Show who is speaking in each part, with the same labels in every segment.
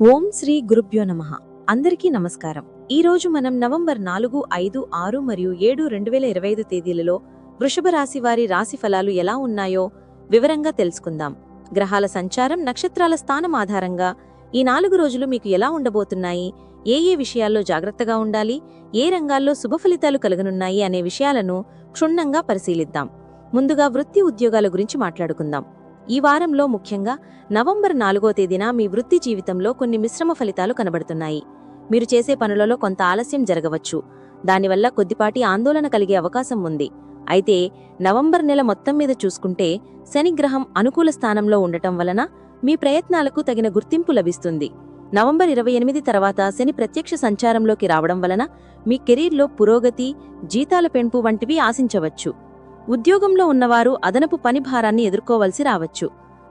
Speaker 1: ఓం శ్రీ గురుభ్యో నమ. అందరికీ నమస్కారం. ఈరోజు మనం నవంబర్ నాలుగు ఐదు ఆరు మరియు ఏడు రెండు వేల ఇరవై ఐదు తేదీలలో వృషభ రాశి వారి రాశి ఫలాలు ఎలా ఉన్నాయో వివరంగా తెలుసుకుందాం. గ్రహాల సంచారం నక్షత్రాల స్థానం ఆధారంగా ఈ నాలుగు రోజులు మీకు ఎలా ఉండబోతున్నాయి? ఏ ఏ విషయాల్లో జాగ్రత్తగా ఉండాలి? ఏ రంగాల్లో శుభ ఫలితాలు కలగనున్నాయి? అనే విషయాలను క్షుణ్ణంగా పరిశీలిద్దాం. ముందుగా వృత్తి ఉద్యోగాల గురించి మాట్లాడుకుందాం. ఈ వారంలో ముఖ్యంగా నవంబర్ నాలుగో తేదీన మీ వృత్తి జీవితంలో కొన్ని మిశ్రమ ఫలితాలు కనబడుతున్నాయి. మీరు చేసే పనులలో కొంత ఆలస్యం జరగవచ్చు. దానివల్ల కొద్దిపాటి ఆందోళన కలిగే అవకాశం ఉంది. అయితే నవంబర్ నెల మొత్తం మీద చూసుకుంటే శనిగ్రహం అనుకూల స్థానంలో ఉండటం వలన మీ ప్రయత్నాలకు తగిన గుర్తింపు లభిస్తుంది. నవంబర్ ఇరవై ఎనిమిది తర్వాత శని ప్రత్యక్ష సంచారంలోకి రావడం వలన మీ కెరీర్లో పురోగతి జీతాల పెంపు వంటివి ఆశించవచ్చు. ఉద్యోగంలో ఉన్నవారు అదనపు పని భారాన్ని ఎదుర్కోవలసి రావచ్చు.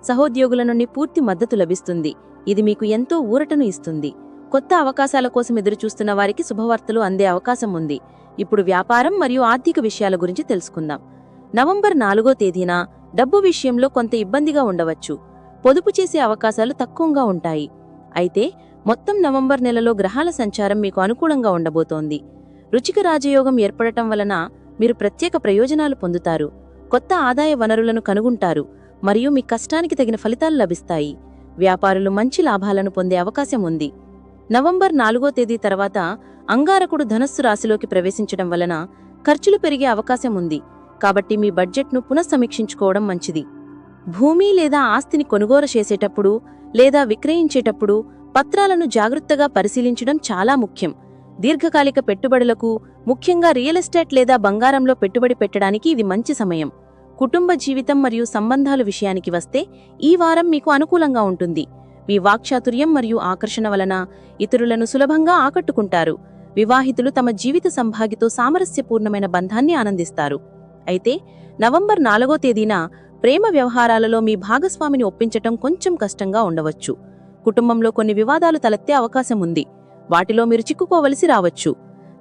Speaker 1: సహోద్యోగుల నుండి పూర్తి మద్దతు లభిస్తుంది. ఇది మీకు ఎంతో ఊరటను ఇస్తుంది. కొత్త అవకాశాల కోసం ఎదురుచూస్తున్న వారికి శుభవార్తలు అందే అవకాశం ఉంది. ఇప్పుడు వ్యాపారం మరియు ఆర్థిక విషయాల గురించి తెలుసుకుందాం. నవంబర్ నాలుగో తేదీన డబ్బు విషయంలో కొంత ఇబ్బందిగా ఉండవచ్చు. పొదుపు చేసే అవకాశాలు తక్కువగా ఉంటాయి. అయితే మొత్తం నవంబర్ నెలలో గ్రహాల సంచారం మీకు అనుకూలంగా ఉండబోతోంది. రుచిక రాజయోగం ఏర్పడటం వలన మీరు ప్రత్యేక ప్రయోజనాలు పొందుతారు. కొత్త ఆదాయ వనరులను కనుగొంటారు మరియు మీ కష్టానికి తగిన ఫలితాలు లభిస్తాయి. వ్యాపారులు మంచి లాభాలను పొందే అవకాశం ఉంది. నవంబర్ నాలుగో తేదీ తర్వాత అంగారకుడు ధనస్సు రాశిలోకి ప్రవేశించడం వలన ఖర్చులు పెరిగే అవకాశం ఉంది. కాబట్టి మీ బడ్జెట్ను పునఃసమీక్షించుకోవడం మంచిది. భూమి లేదా ఆస్తిని కొనుగోలు చేసేటప్పుడు లేదా విక్రయించేటప్పుడు పత్రాలను జాగ్రత్తగా పరిశీలించడం చాలా ముఖ్యం. దీర్ఘకాలిక పెట్టుబడులకు ముఖ్యంగా రియల్ ఎస్టేట్ లేదా బంగారంలో పెట్టుబడి పెట్టడానికి ఇది మంచి సమయం. కుటుంబ జీవితం మరియు సంబంధాల విషయానికి వస్తే ఈ వారం మీకు అనుకూలంగా ఉంటుంది. మీ వాక్చాతుర్యం మరియు ఆకర్షణ వలన ఇతరులను సులభంగా ఆకట్టుకుంటారు. వివాహితులు తమ జీవిత సంభాగితో సామరస్యపూర్ణమైన బంధాన్ని ఆనందిస్తారు. అయితే నవంబర్ నాలుగో తేదీన ప్రేమ వ్యవహారాలలో మీ భాగస్వామిని ఒప్పించటం కొంచెం కష్టంగా ఉండవచ్చు. కుటుంబంలో కొన్ని వివాదాలు తలెత్తే అవకాశం ఉంది. వాటిలో మీరు చిక్కుకోవలసి రావచ్చు.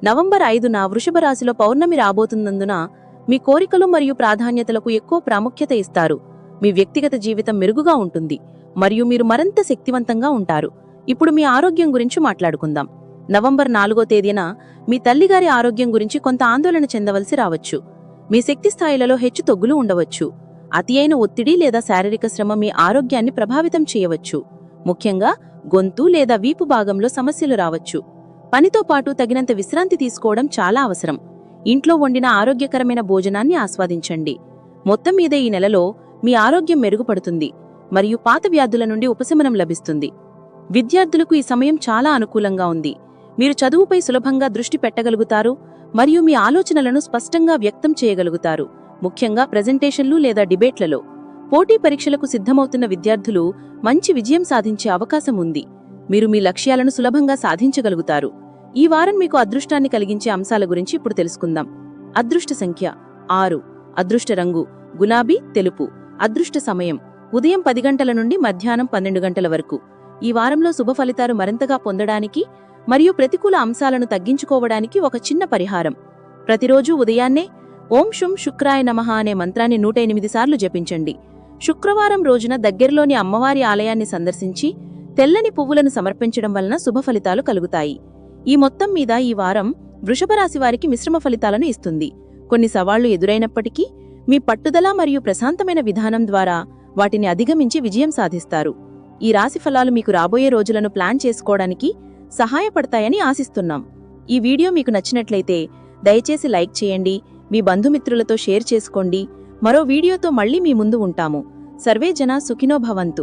Speaker 1: నవంబర్ ఐదున వృషభ రాశిలో పౌర్ణమి రాబోతున్నందున మీ కోరికలు మరియు ప్రాధాన్యతలకు ఎక్కువ ప్రాముఖ్యత ఇస్తారు. మీ వ్యక్తిగత జీవితం మెరుగుగా ఉంటుంది. మరియు మీరు మరింత శక్తివంతంగా ఉంటారు. ఇప్పుడు మీ ఆరోగ్యం గురించి మాట్లాడుకుందాం. నవంబర్ నాలుగో తేదీన మీ తల్లిగారి ఆరోగ్యం గురించి కొంత ఆందోళన చెందవలసి రావచ్చు. మీ శక్తి స్థాయిలలో హెచ్చు తొగ్గులు ఉండవచ్చు. అతి అయిన ఒత్తిడి లేదా శారీరక శ్రమ మీ ఆరోగ్యాన్ని ప్రభావితం చేయవచ్చు. ముఖ్యంగా గొంతు లేదా వీపు భాగంలో సమస్యలు రావచ్చు. పనితో పాటు తగినంత విశ్రాంతి తీసుకోవడం చాలా అవసరం. ఇంట్లో వండిన ఆరోగ్యకరమైన భోజనాన్ని ఆస్వాదించండి. మొత్తం మీద ఈ నెలలో మీ ఆరోగ్యం మెరుగుపడుతుంది మరియు పాత వ్యాధుల నుండి ఉపశమనం లభిస్తుంది. విద్యార్థులకు ఈ సమయం చాలా అనుకూలంగా ఉంది. మీరు చదువుపై సులభంగా దృష్టి పెట్టగలుగుతారు మరియు మీ ఆలోచనలను స్పష్టంగా వ్యక్తం చేయగలుగుతారు. ముఖ్యంగా ప్రెజెంటేషన్లు లేదా డిబేట్లలో. పోటీ పరీక్షలకు సిద్ధమవుతున్న విద్యార్థులు మంచి విజయం సాధించే అవకాశం ఉంది. మీరు మీ లక్ష్యాలను సులభంగా సాధించగలుగుతారు. ఈ వారం మీకు అదృష్టాన్ని కలిగించే అంశాల గురించి ఇప్పుడు తెలుసుకుందాం. అదృష్ట సంఖ్య ఆరు. అదృష్ట రంగు గులాబీ తెలుపు. అదృష్ట సమయం ఉదయం పది గంటల నుండి మధ్యాహ్నం పన్నెండు గంటల వరకు. ఈ వారంలో శుభ ఫలితాలు మరింతగా పొందడానికి మరియు ప్రతికూల అంశాలను తగ్గించుకోవడానికి ఒక చిన్న పరిహారం. ప్రతిరోజు ఉదయాన్నే ఓం శుం శుక్రాయ నమః అనే మంత్రాన్ని నూట ఎనిమిది సార్లు జపించండి. శుక్రవారం రోజున దగ్గరలోని అమ్మవారి ఆలయాన్ని సందర్శించి తెల్లని పువ్వులను సమర్పించడం వలన శుభ ఫలితాలు కలుగుతాయి. ఈ మొత్తం మీద ఈ వారం వృషభ రాశి వారికి మిశ్రమ ఫలితాలను ఇస్తుంది. కొన్ని సవాళ్ళు ఎదురైనప్పటికీ మీ పట్టుదల మరియు ప్రశాంతమైన విధానం ద్వారా వాటిని అధిగమించి విజయం సాధిస్తారు. ఈ రాశి ఫలాలు మీకు రాబోయే రోజులను ప్లాన్ చేసుకోవడానికి సహాయపడతాయని ఆశిస్తున్నాం. ఈ వీడియో మీకు నచ్చినట్లయితే దయచేసి లైక్ చేయండి మీ బంధుమిత్రులతో షేర్ చేసుకోండి మరో వీడియోతో మళ్ళీ మీ ముందు ఉంటాము. సర్వే జన సుఖినో భవంతు.